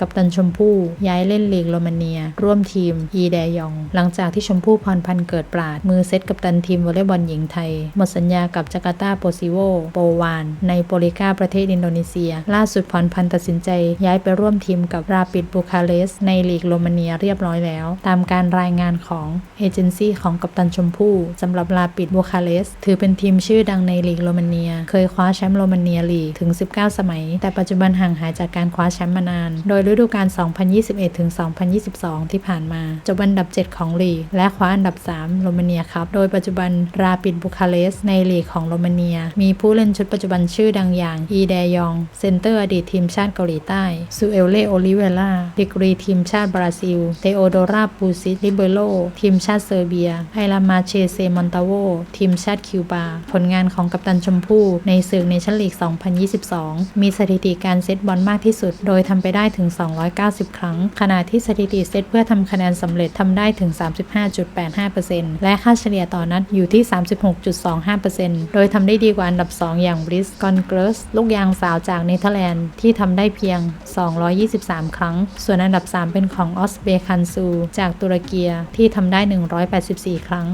กัปตันชมพู่ย้ายเล่นลีกโรมาเนีย ร่วมทีมอีแดยอง หลังจากที่ชมพู่พรพันธ์เกิดปราด มือเซตกัปตันทีมวอลเลย์บอลหญิงไทย หมดสัญญากับจาการ์ตาโปซิโวโปวาน ในโปลิกาประเทศอินโดนีเซีย ล่าสุดพรพันธ์ตัดสินใจย้ายไปร่วมทีมกับราปิดบูคาเรสในลีกโรมาเนียเรียบร้อยแล้ว ตามการรายงานของเอเจนซี่ของกัปตันชมพู่สำหรับราปิดบูคาเรสถือเป็นทีมชื่อดังในลีกโรมาเนีย เคยคว้าแชมป์โรมาเนียลีกถึง 19 สมัย แต่ปัจจุบันห่างหายจากการคว้าแชมป์มานาน โดยฤดูกาล 2021ถึง2022 ที่ผ่านมาจบอันดับ 7 ของลีก และคว้าอันดับ 3 โรมาเนียครับ โดยปัจจุบันราปิดบุคาเรสในลีกของโรมาเนีย มีผู้เล่นชุดปัจจุบันชื่อดังอย่าง อีแดยอง เซนเตอร์อดีตทีมชาติเกาหลีใต้ ซูเอลเลโอลิเวล่าดิกรีทีมชาติบราซิล เตโอโดราปูซิลิเบโรทีมชาติเซอร์เบีย ไอรามาเชเซมอนตาโว ทีมชาติคิวบา ผลงานของกัปตันชมพู่ในศึกเนชั่นลีก 2022 มีสถิติการเซตบอลมากที่สุด โดยทำไปได้ถึง290 ครั้ง ขณะที่สถิติเซตเพื่อทำคะแนนสำเร็จทำได้ถึง 35.85%และค่าเฉลี่ยต่อนัดอยู่ที่ 36.25%โดยทำได้ดีกว่าอันดับ 2 อย่างบริสกอนเกรสลูกยางสาวจากเนเธอร์แลนด์ที่ทำได้เพียง 223 ครั้ง ส่วนอันดับ 3 เป็นของออสเบคันซู จากตุรกีที่ทำได้ 184 ครั้ง